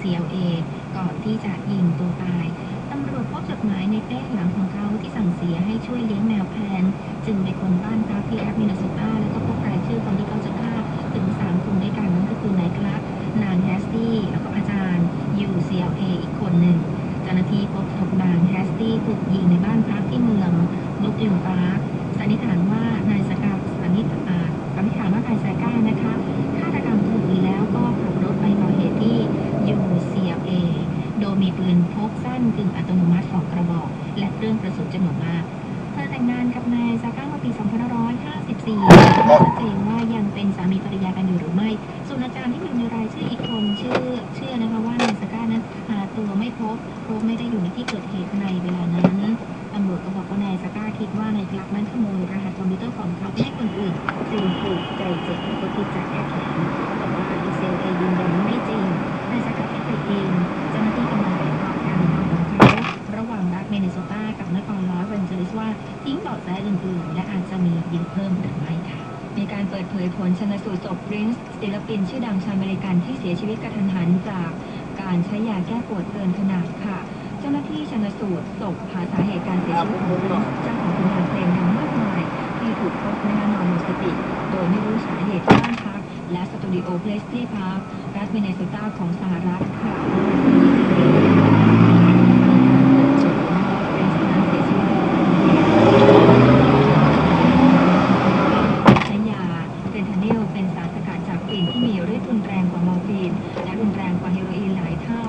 CLA ก่อนที่จะยิงตัวตายตำรวจพบจดหมายในเป้หลังของเขาที่สั่งเสียให้ช่วยเลี้ยงแมวแพน จึงไปคนบ้านพักที่รัฐมินนิโซตาแล้วก็พบรายชื่อคนที่เขาจะฆ่าถึงสามคนด้วยกันนั่นก็คือนายคลักนางแฮสตี้แล้วก็อาจารย์ UCLA อีกคนหนึ่งเจ้าหน้าที่พบศพนางแฮสตี้ถูกยิงในบ้านพักที่เมืองลุกลินปาร์คสันนิษฐานว่านายสกาสันนิษฐานสันนิษฐานว่านายสก้านะคะฆาตกรรมถูกแล้วก็ขับรถไปก่อเหตุที่ UCLA โดยมีปืนพ กสั้นกึ่งอัตโนมัติสองกระบอก และเครื่องกระสุนจำนวนมาก เธอแต่งงานกับนายซาก้าเมื่อปี 2554ไม่ชัดเจนว่ายังเป็นสามีภรรยากันอยู่หรือไม่ ส่วนอาจารย์ที่อยู่ในรายชื่ออีกคนชื่อเชื่อนะคะว่านายซาก้านั้นหาตัวไม่พบเพราะไม่ได้อยู่ในที่เกิดเหตุในเวลานั้นตำรวจก็บอกว่านายซาก้าคิดว่านายกลักนั้นขโมยรหัสคอมพิวเตอร์ของเขาไปให้คนอื่นจึงผูกใจเจ็บแล้วก็คิดจะแก้แปิดเผยผลชนสูตรศพรินซ์ศิลปินชื่อดังชาวอเมริกันที่เสียชีวิตกระทันหันจากการใช้ยาแก้ปวดเกินขนาดค่ะ เจ้าหน้าที่ชนสูตรศพหาสาเหตุการเสียชีวิตของรินซ์เจ้าของผลงานเพลงดังมากมายที่ถูกพบในนอนหมดสติ โดยไม่รู้สาเหตุบ้านพักและสตูดิโอเพลสที่พักรัฐมินเนิโซตาของสหรัฐค่ะปรินซ์นั้นเสียชีวิต ใช้ยาเฟนทานิลเป็นสารสกัดจากฝิ่ นที่มีฤทธิ์รุนแรงกว่ามอร์ฟีน และรุนแรงกว่าเฮโรอีนหลายเท่า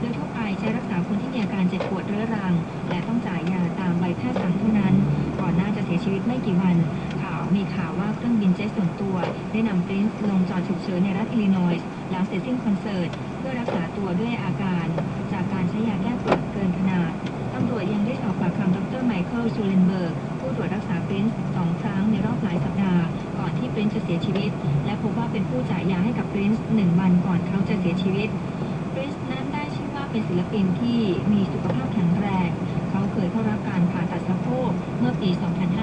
โดยทั่วไปใช้รักษาคนที่มีอาการเจ็บปวดเรื้อรัง และต้องจ่ายยาตามใบแพทย์สั่งเท่านั้น ก่อนหน้าจะเสียชีวิตไม่กี่วันข่าวมีข่าวว่าเครื่องบินเจ็ตส่วนตัว ได้นำปรินซ์ลงจอดฉุกเฉินในรัฐอิลลินอยส์หลังเสร็จสิ้นคอนเสิร์ตเพื่อรักษาตัวด้วยอาการ จากการใช้ยาแก้ปวดเกินขนาดตำรวจยังได้สอบปากคำดรไมเคิลชูเลนเบิร์ก ผู้ตรวจรักษาเบนซ์สองครั้งในรอบหลายสัปดาห์ ก่อนที่เบนซ์จะเสียชีวิต และพบว่าเป็นผู้จ่ายยาให้กับเบนซ์หนึ่งวันก่อนเขาจะเสียชีวิตเบนซ์นั้นได้ชื่อว่าเป็นศิลปินที่มีสุขภาพแข็งแรง เขาเคยเข้ารับการผ่าตัดสะโพกเมื่อปี 2 5